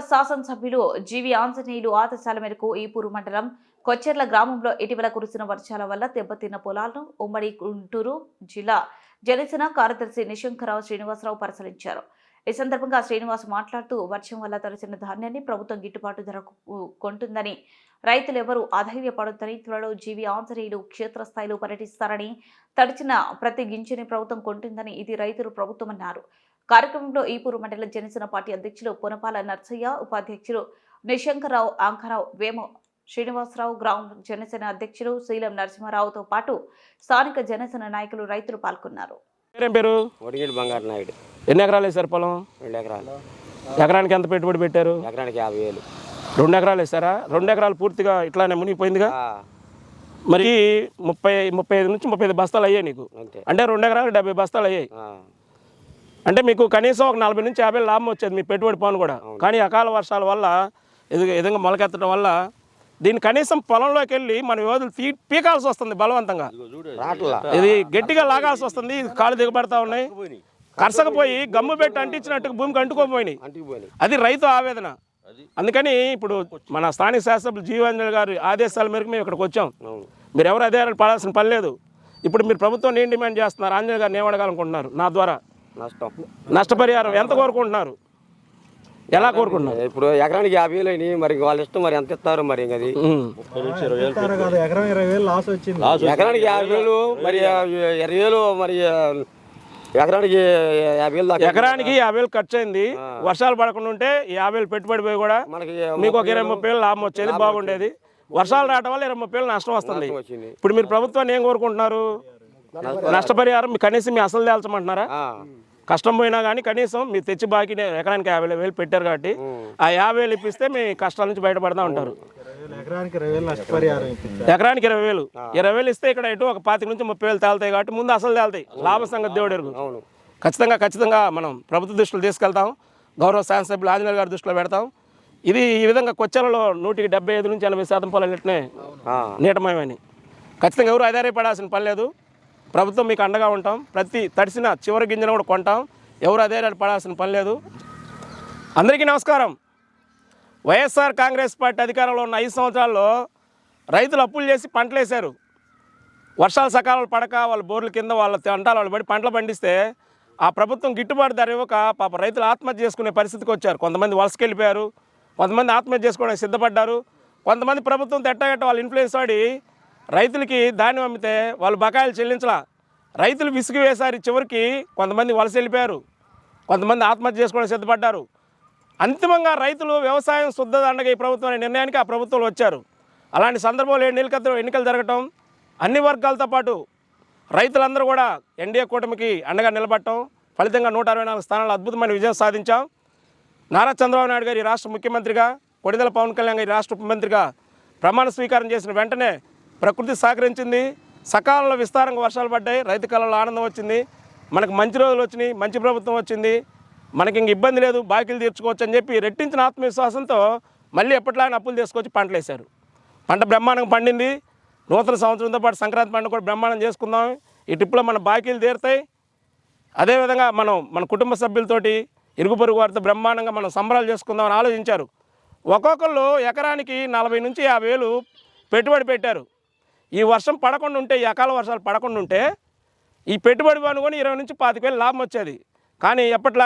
శాసనసభ్యులు జీవి ఆంజనేయులు ఆదేశాల మేరకు ఈపూరు మండలం కొచ్చెర్ల గ్రామంలో ఇటీవల కురిసిన వర్షాల వల్ల దెబ్బతిన్న పొలాలను ఉమ్మడి గుంటూరు జిల్లా జనసేన కార్యదర్శి నిశంకరావు శ్రీనివాసరావు పరిశీలించారు. ఈ సందర్భంగా శ్రీనివాస్ మాట్లాడుతూ వర్షం వల్ల తడిసిన ధాన్యాన్ని ప్రభుత్వం గిట్టుబాటు ధరకు కొంటుందని రైతులెవరూ అధైర్యపడొద్దని త్వరలో జీవి ఆంజనేయులు క్షేత్రస్థాయిలో పర్యటిస్తారని తడిచిన ప్రతి గింజని ప్రభుత్వం కొంటుందని ఇది రైతులు ప్రభుత్వం అన్నారు. కార్యక్రమంలో ఈపూరు మండల జనసేన పార్టీ అధ్యక్షులు పొనపాల నర్సయ్య ఉపాధ్యక్షులు నిశంకరావు ఆంకరావు వేమ శ్రీనివాసరావు గ్రామ జనసేన అధ్యక్షులు శీలం నరసింహారావుతో పాటు స్థానిక జనసేన నాయకులు రైతులు పాల్గొన్నారు. పేరేం పేరు? ఒడిగేడు బంగారు నాయుడు. ఎన్ని ఎకరాలు వేశారు పొలం? రెండు ఎకరాలు. ఎకరానికి ఎంత పెట్టుబడి పెట్టారు? ఎకరానికి యాభై వేలు. రెండు ఎకరాలు వేశారా? రెండు ఎకరాలు పూర్తిగా ఇట్లానే మునిగిపోయిందిగా? మరి ముప్పై ముప్పై ఐదు నుంచి ముప్పై ఐదు బస్తాలు అయ్యాయి నీకు. అంటే రెండు ఎకరాలకు డెబ్బై బస్తాలు అయ్యాయి. అంటే మీకు కనీసం ఒక నలభై నుంచి యాభై లాభం వచ్చేది మీ పెట్టుబడి పని కూడా. కానీ అకాల వర్షాల వల్ల విధంగా మొలకెత్తడం వల్ల దీన్ని కనీసం పొలంలోకి వెళ్ళి మన యోధులు తీ పీకాల్సి వస్తుంది బలవంతంగా. రాట్ల. ఇది గట్టిగా లాగాల్సి వస్తుంది కాళ్ళు దిగబడతా ఉన్నాయి. కరసకపోయి గమ్ము పెట్టి అంటించినట్టుగా భూమికి అంటుకోపోయినాయి. అంటికి పోయినాయి అది రైతు ఆవేదన. అందుకని ఇప్పుడు మన స్థానిక శాసనసభ్యులు జీవాంజలి గారి ఆదేశాల మేరకు మేము ఇక్కడికి వచ్చాం. మీరు ఎవరు అదే పడాల్సిన పని లేదు. ఇప్పుడు మీరు ప్రభుత్వం ఏం డిమాండ్ చేస్తున్నారు? ఆంజనేయ గారిని ఏం అడగాలనుకుంటున్నారు? నా ద్వారా. నష్టం. నష్టపరిహారం ఎంత కోరుకుంటున్నారు? ఎలా కోరుకుంటున్నారు? ఇప్పుడు ఎకరానికి యాభై వేలు అయినాయి. మరి వాళ్ళ ఇష్టం మరి ఎంత ఇస్తారు మరి ఇంక అది ఎకరానికి యాభై వేలు మరి ఇరవై వేలు మరి ఎకరానికి యాభై వేలు దాకా ఎకరానికి యాభై వేలు ఖర్చు అయింది. వర్షాలు పడకుండా ఉంటే యాభై వేలు పెట్టుబడి పోయి కూడా మనకి మీకు ఒక ఇరవై ముప్పై వేలు లాభం వచ్చేది బాగుండేది. వర్షాలు రావడం వల్ల ఇరవై ముప్పై వేలు నష్టం వస్తుంది. ఇప్పుడు మీరు ప్రభుత్వాన్ని ఏం కోరుకుంటున్నారు? నష్టపరిహారం. మీ కనీసం మీ అసలు తేల్చమంటున్నారా? కష్టం పోయినా కానీ కనీసం మీరు తెచ్చి బాకీ ఎకరానికి యాభై వేలు పెట్టారు కాబట్టి ఆ యాభై వేలు ఇప్పిస్తే మీ కష్టాల నుంచి బయటపడతా ఉంటారు. ఎకరానికి ఇరవై వేలు నష్టపరిహారం ఇప్పించారు. ఎకరానికి ఇరవై వేలు. ఇరవై వేలు ఇస్తే ఇక్కడ ఎటు ఒక పాతిక నుంచి ముప్పై వేలు తేలుతాయి కాబట్టి ముందు అసలు తేలుతాయి. లాభ సంగతి దేవుడు ఎరుగు. అవును. ఖచ్చితంగా ఖచ్చితంగా మనం ప్రభుత్వ దృష్టిలో తీసుకెళ్తాం. గౌరవ శాసనసభ్యులు ఆంజనేయులు గారి దృష్టిలో పెడతాం. ఇది ఈ విధంగా కొచ్చెలలో నూటికి డెబ్బై ఐదు నుంచి ఎనభై శాతం పొలాలు ఇట్నే ఆ, నీటమయమని ఖచ్చితంగా ఎవరు ఆధారపడాల్సిన పని లేదు. ప్రభుత్వం మీకు అండగా ఉంటాం. ప్రతి తడిసిన చివరి గింజను కూడా కొంటాం. ఎవరు ఆధారపడాల్సిన పని లేదు. అందరికీ నమస్కారం. వైఎస్ఆర్ కాంగ్రెస్ పార్టీ అధికారంలో ఉన్న ఐదు సంవత్సరాల్లో రైతులు అప్పులు చేసి పంటలు వేశారు. వర్షాలు సకాలంలో పడక వాళ్ళ బోర్ల కింద వాళ్ళ అంటాలు వాళ్ళు పడి పంటలు పండిస్తే ఆ ప్రభుత్వం గిట్టుబాటు ధర ఇవ్వక పాప రైతులు ఆత్మహత్య చేసుకునే పరిస్థితికి వచ్చారు. కొంతమంది వలసకెళ్ళిపోయారు. కొంతమంది ఆత్మహత్య చేసుకోవడానికి సిద్ధపడ్డారు. కొంతమంది ప్రభుత్వం తెట్టగట్ట వాళ్ళు ఇన్ఫ్లుయెన్స్ వాడి రైతులకి ధాన్యం అమ్మితే వాళ్ళు బకాయిలు చెల్లించలా. రైతులు విసుగు వేశారు. చివరికి కొంతమంది వలస వెళ్ళిపోయారు. కొంతమంది ఆత్మహత్య చేసుకోవడానికి సిద్ధపడ్డారు. అంతిమంగా రైతులు వ్యవసాయం శుద్ధ దండగ ఈ ప్రభుత్వం అనే నిర్ణయానికి ఆ ప్రభుత్వంలో వచ్చారు. అలాంటి సందర్భంలో ఎన్నికలు ఎన్నికలు జరగటం అన్ని వర్గాలతో పాటు రైతులందరూ కూడా ఎన్డీఏ కూటమికి అండగా నిలబడటం ఫలితంగా నూట అరవై నాలుగు స్థానాలు అద్భుతమైన విజయం సాధించాం. నారా చంద్రబాబు నాయుడు గారి రాష్ట్ర ముఖ్యమంత్రిగా కొడిదల పవన్ కళ్యాణ్ గారి రాష్ట్ర ముఖ్యమంత్రిగా ప్రమాణ స్వీకారం చేసిన వెంటనే ప్రకృతి సహకరించింది. సకాలంలో విస్తారంగా వర్షాలు పడ్డాయి. రైతు కళలో ఆనందం వచ్చింది. మనకు మంచి రోజులు వచ్చినాయి. మంచి ప్రభుత్వం వచ్చింది. మనకి ఇంక ఇబ్బంది లేదు బాకీలు తీర్చుకోవచ్చు అని చెప్పి రెట్టించిన ఆత్మవిశ్వాసంతో మళ్ళీ ఎప్పటిలాగా అప్పులు తీసుకొచ్చి పంటలు వేశారు. పంట బ్రహ్మాండం పండింది. నూతన సంవత్సరంతో పాటు సంక్రాంతి పండుగ కూడా బ్రహ్మాండం చేసుకుందాం. ఈ ట్రిప్లో మన బాకీలు తీరుతాయి. అదేవిధంగా మనం మన కుటుంబ సభ్యులతోటి ఇరుగు పొరుగు వారితో బ్రహ్మాండంగా మనం సంబరాలు చేసుకుందామని ఆలోచించారు. ఒక్కొక్కళ్ళు ఎకరానికి నలభై నుంచి యాభై వేలు పెట్టుబడి పెట్టారు. ఈ వర్షం పడకుండా ఉంటే ఈ అకాల వర్షాలు పడకుండా ఉంటే ఈ పెట్టుబడి పనుకొని ఇరవై నుంచి పాతిక వేలు లాభం వచ్చేది. కానీ ఎప్పట్లా